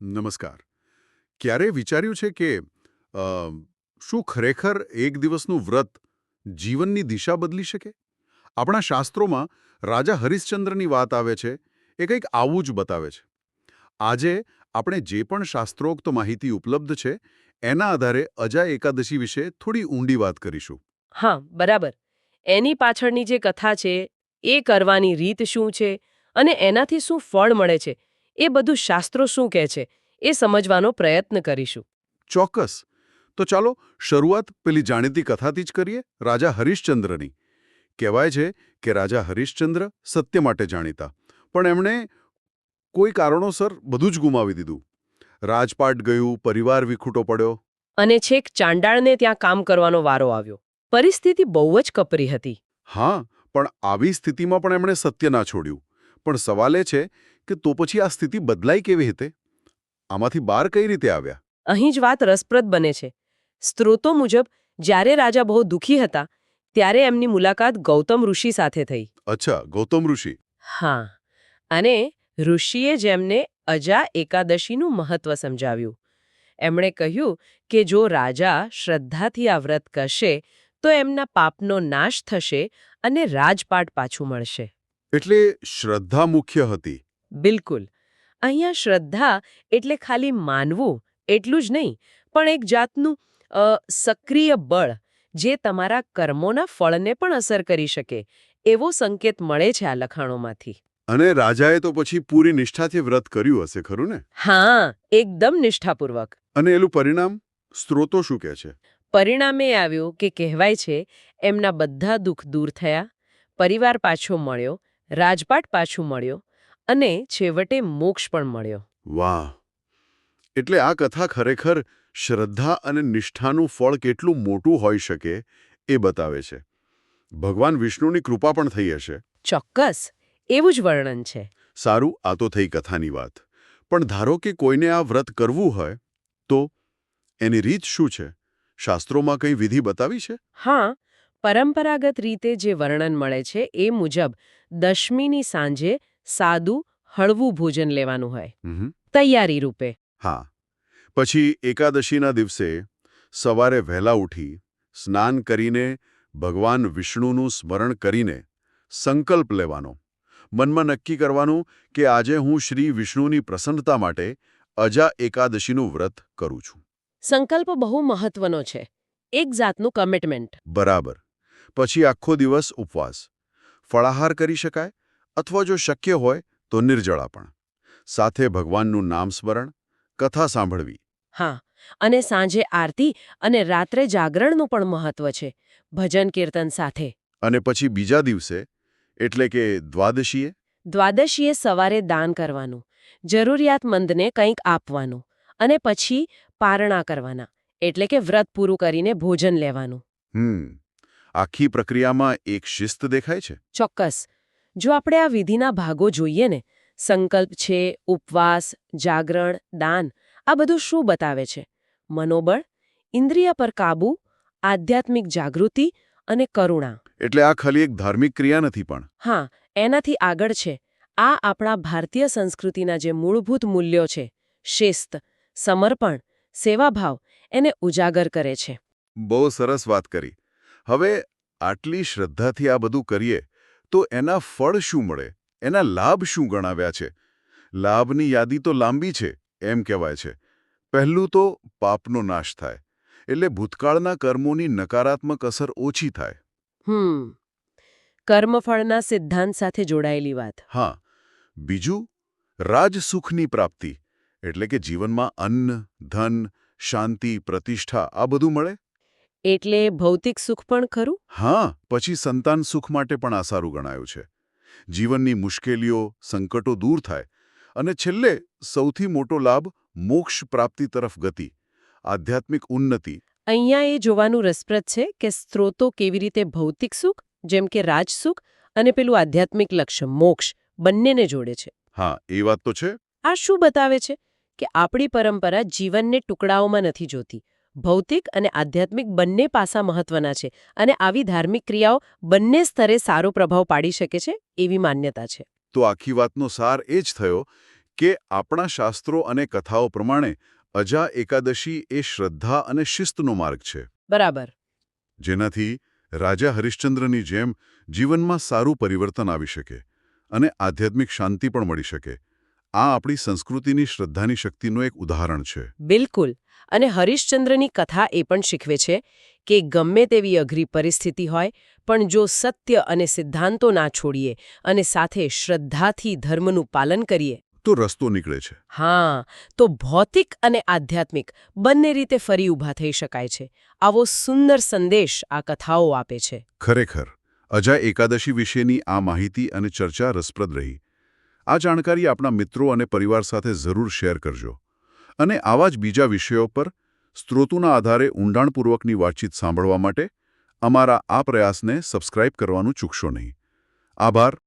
નમસ્કાર. ક્યારે વિચાર્યું છે કે શું ખરેખર એક દિવસનું વ્રત જીવનની દિશા બદલી શકે? આપણા શાસ્ત્રોમાં રાજા હરિશ્ચંદ્રની વાત આવે છે, એ કંઈક આવું જ બતાવે છે. આજે આપણે જે પણ શાસ્ત્રોક્ત માહિતી ઉપલબ્ધ છે, એના આધારે અજા એકાદશી વિશે થોડી ઊંડી વાત કરીશું. હા, બરાબર. એની પાછળની જે કથા છે, એ કરવાની રીત શું છે અને એનાથી શું ફળ મળે છે એ બધું શાસ્ત્રો શું કહે છે એ સમજવાનો પ્રયત્ન કરીશું. ચોક્કસ. તો ચાલો શરૂઆત પેલી જાણીતી કથાથી જ કરીએ રાજા હરિશ્ચંદ્રની. કહેવાય છે કે રાજા હરિશ્ચંદ્ર સત્ય માટે જાણીતા પણ એમણે કોઈ કારણોસર બધું જ ગુમાવી દીધું. રાજપાટ ગયું પરિવાર વિખૂટો પડ્યો. અને છેક ચાંડાળને ત્યાં કામ કરવાનો વારો આવ્યો. પરિસ્થિતિ બહુ જ કપરી હતી. હા પણ આવી સ્થિતિમાં પણ એમણે સત્ય ના છોડ્યું. પણ સવાલ એ છે કે તો પછી આ સ્થિતિ બદલાઈ કેવી રીતે? આમાંથી બહાર કઈ રીતે આવ્યા? અહીં જ વાત રસપ્રદ બને છે. સ્ત્રોતો મુજબ જ્યારે રાજા બહુ દુઃખી હતા ત્યારે એમની મુલાકાત ગૌતમ ઋષિ સાથે થઈ. અચ્છા ગૌતમ ઋષિ. હા અને ઋષિએ જેમને અજા એકાદશીનું મહત્વ સમજાવ્યું. એમણે કહ્યું કે જો રાજા શ્રદ્ધાથી આ વ્રત કરશે તો એમના પાપનો નાશ થશે અને રાજપાટ પાછું મળશે. એટલે શ્રદ્ધા મુખ્ય હતી. બિલકુલ. અહીંયા શ્રદ્ધા એટલે ખાલી માનવું એટલું જ નહીં પણ એક જાતનું સક્રિય બળ જે તમારા કર્મોના ફળને પણ અસર કરી શકે એવો સંકેત મળે છે આ લખાણોમાંથી. અને રાજાએ તો પછી પૂરી નિષ્ઠાથી વ્રત કર્યું હશે ખરું ને? હા એકદમ નિષ્ઠાપૂર્વક. અને એનું પરિણામ? સ્ત્રોતો શું કહે છે? પરિણામે આવ્યું કે કહેવાય છે એમના બધા દુઃખ દૂર થયા પરિવાર પાછો મળ્યો રાજપાટ પાછું મળ્યો અને છેવટે મોક્ષ પણ મળ્યો. વાહ! એટલે આ કથા ખરેખર શ્રદ્ધા અને નિષ્ઠાનું ફળ કેટલું મોટું હોઈ શકે એ બતાવે છે. ભગવાન વિષ્ણુની કૃપા પણ થઈ હશે. ચોક્કસ એવું જ વર્ણન છે. સારું આ તો થઈ કથાની વાત. પણ ધારો કે કોઈને આ વ્રત કરવું હોય તો એની રીત શું છે? શાસ્ત્રોમાં કંઈ વિધિ બતાવી છે? હા પરંપરાગત રીતે જે વર્ણન મળે છે એ મુજબ દશમીની સાંજે સાદું હળવું ભોજન લેવાનું હોય. તૈયારી રૂપે. હા. પછી એકાદશીના દિવસે સવારે વહેલા ઉઠી સ્નાન કરીને ભગવાન વિષ્ણુનું સ્મરણ કરીને સંકલ્પ લેવાનો. મનમાં નક્કી કરવાનું કે આજે હું શ્રી વિષ્ણુની પ્રસન્નતા માટે અજા એકાદશીનું વ્રત કરું છું. સંકલ્પ બહુ મહત્વનો છે. એક જાતનું કમિટમેન્ટ બરાબર. પછી આખો દિવસ ઉપવાસ. ફળાહાર કરી શકાય અથવા જો શક્ય હોય તો નિર્જળા પણ. સાથે ભગવાનનું નામ સ્મરણ કથા સાંભળવી. હા અને સાંજે આરતી અને રાત્રે જાગરણનું પણ મહત્વ છે ભજન કીર્તન સાથે. અને પછી બીજા દિવસે એટલે કે દ્વાદશીએ? દ્વાદશીએ સવારે દાન કરવાનું જરૂરિયાતમંદને કંઈક આપવાનું અને પછી પારણા કરવાના એટલે કે વ્રત પૂરું કરીને ભોજન લેવાનું. હમ. આખી પ્રક્રિયામાં એક શિસ્ત દેખાય છે? ચોક્કસ. જો આપણે આ વિધિના ભાગો જોઈએ ને સંકલ્પ છે ઉપવાસ જાગરણ દાન આ બધું શું બતાવે છે? મનોબળ ઇન્દ્રિય પર કાબુ આધ્યાત્મિક જાગૃતિ અને કરુણા. એટલે આ ખાલી એક ધાર્મિક ક્રિયા નથી પણ? હા એનાથી આગળ છે. આ આપણા ભારતીય સંસ્કૃતિના જે મૂળભૂત મૂલ્યો છે શિસ્ત સમર્પણ સેવાભાવ એને ઉજાગર કરે છે. બહુ સરસ વાત કરી. હવે આટલી શ્રદ્ધાથી આ બધું કરીએ તો એના ફળ શું મળે? એના લાભ શું ગણાવ્યા છે? લાભની યાદી તો લાંબી છે એમ કહેવાય છે. પહેલું તો પાપનો નાશ થાય એટલે ભૂતકાળના કર્મોની નકારાત્મક અસર ઓછી થાય. હમ. કર્મફળના સિદ્ધાંત સાથે જોડાયેલી વાત. હા. બીજું રાજસુખની પ્રાપ્તિ એટલે કે જીવનમાં અન્ન ધન શાંતિ પ્રતિષ્ઠા આ બધું મળે? એટલે ભૌતિક સુખ પણ ખરું? હા પછી સંતાન સુખ માટે પણ આ સારું ગણાયું છે. જીવનની મુશ્કેલીઓ સંકટો દૂર થાય અને છેલ્લે સૌથી મોટો લાભ મોક્ષ પ્રાપ્તિ તરફ ગતિ આધ્યાત્મિક ઉન્નતિ. અહીંયા એ જોવાનું રસપ્રદ છે કે સ્ત્રોતો કેવી રીતે ભૌતિક સુખ જેમ કે રાજસુખ અને પેલું આધ્યાત્મિક લક્ષ્ય મોક્ષ બંનેને જોડે છે. હા એ વાત તો છે. આ શું બતાવે છે? કે આપણી પરંપરા જીવનને ટુકડાઓમાં નથી જોતી ભૌતિક અને આધ્યાત્મિક બંને પાસા મહત્વના છે અને આવી ધાર્મિક ક્રિયાઓ બંને સ્તરે સારો પ્રભાવ પાડી શકે છે એવી માન્યતા છે. તો આખી વાતનો સાર એ જ થયો કે આપણા શાસ્ત્રો અને કથાઓ પ્રમાણે અજા એકાદશી એ શ્રદ્ધા અને શિસ્તનો માર્ગ છે. બરાબર. જેનાથી રાજા હરિશ્ચંદ્રની જેમ જીવનમાં સારું પરિવર્તન આવી શકે અને આધ્યાત્મિક શાંતિ પણ મળી શકે. આ આપણી સંસ્કૃતિની શ્રદ્ધાની શક્તિનું એક ઉદાહરણ છે. બિલકુલ. અને હરિશ્ચંદ્રની કથા એ પણ શીખવે છે કે ગમે તેવી અઘરી પરિસ્થિતિ હોય પણ જો સત્ય અને સિદ્ધાંતો ના છોડીએ અને સાથે શ્રદ્ધાથી ધર્મનું પાલન કરીએ. તો રસ્તો નીકળે છે. હા તો ભૌતિક અને આધ્યાત્મિક બંને રીતે ફરી ઊભા થઈ શકાય છે. આવો સુંદર સંદેશ આ કથાઓ આપે છે. ખરેખર અજા એકાદશી વિશેની આ માહિતી અને ચર્ચા રસપ્રદ રહી. આ જાણકારી આપણા મિત્રો અને પરિવાર સાથે જરૂર શેર કરજો. અને આવા જ બીજા વિષયો પર સ્ત્રોતોના આધારે ઊંડાણપૂર્વકની વાતચીત સાંભળવા માટે અમારા આ પ્રયાસને સબસ્ક્રાઇબ કરવાનું ચૂકશો નહીં. આભાર.